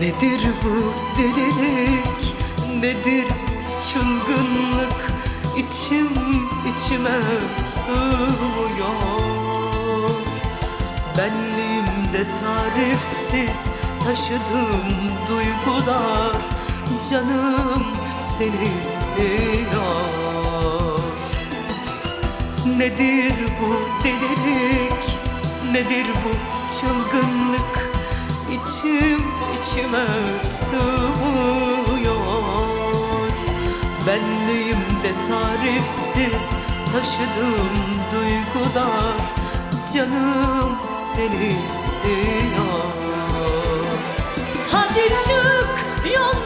Nedir bu delilik, nedir çılgınlık? İçim içime sığmıyor. Benliğimde tarifsiz taşıdığım duygular Canım seni istiyor. Nedir bu delilik, nedir bu çılgınlık İçim içime sığmıyor. Benliğimde tarifsiz taşıdığım duygular Canım seni istiyor. Hadi çık yollara,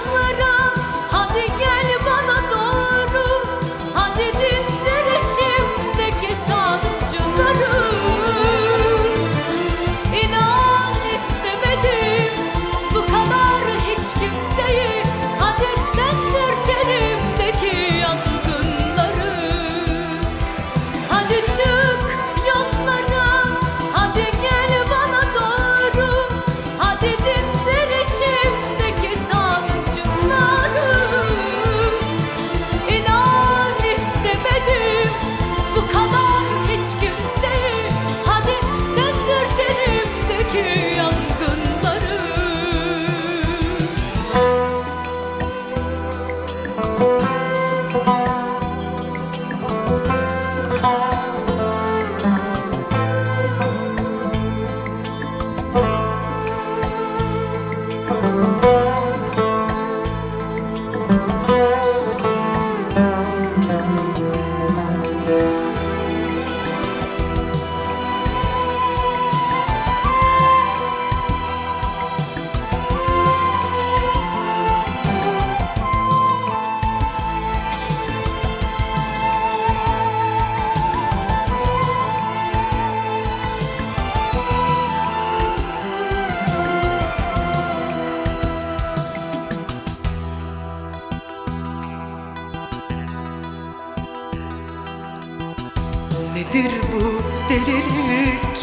Nedir bu delilik,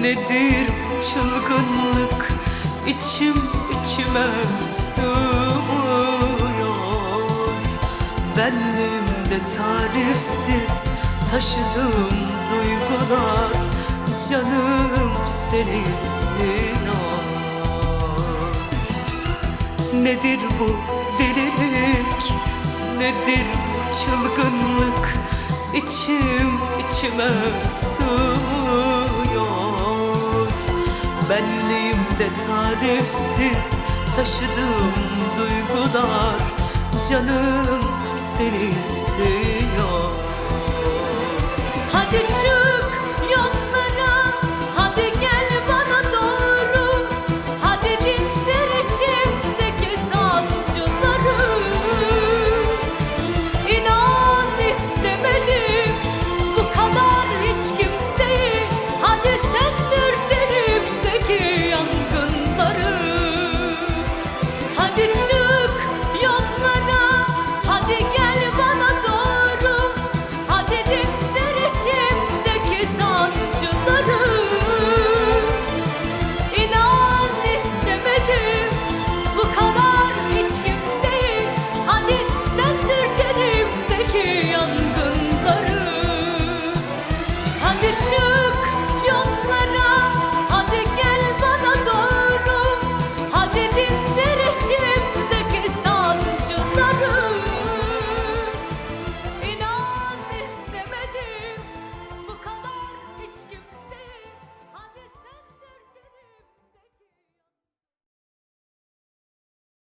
nedir bu çılgınlık? İçim içime sığmıyor Benliğimde tarifsiz taşıdığım duygular. Canım seni istiyor. Nedir bu delilik, nedir bu çılgınlık İçim içime sığmıyor Benliğimde tarifsiz taşıdığım duygular Canım seni istiyor. Hadi çık